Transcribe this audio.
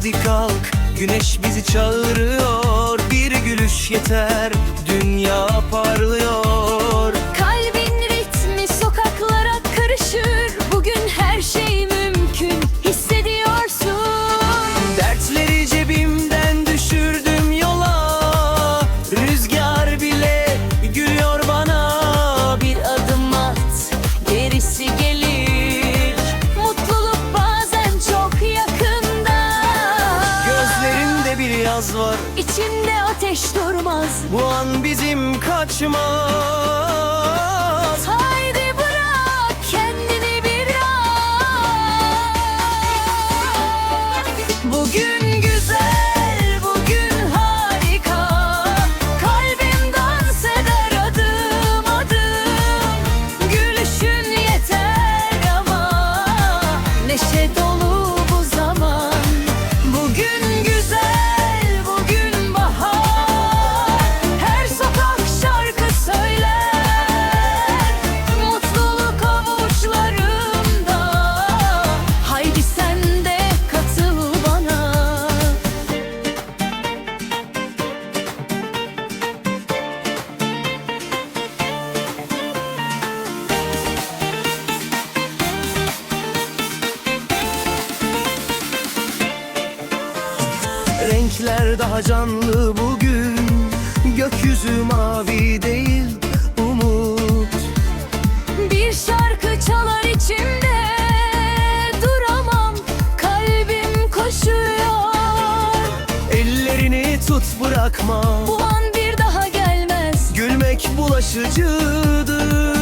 hadi kalk Güneş bizi çağırıyor. Bir gülüş yeter Dünya bir yaz var. İçimde ateş durmaz. Bu an bizim kaçmaz. Renkler daha canlı bugün. Gökyüzü mavi değil umut. Bir şarkı çalar içimde. Duramam kalbim koşuyor. Ellerini tut bırakma. Bu an bir daha gelmez. Gülmek bulaşıcıdır.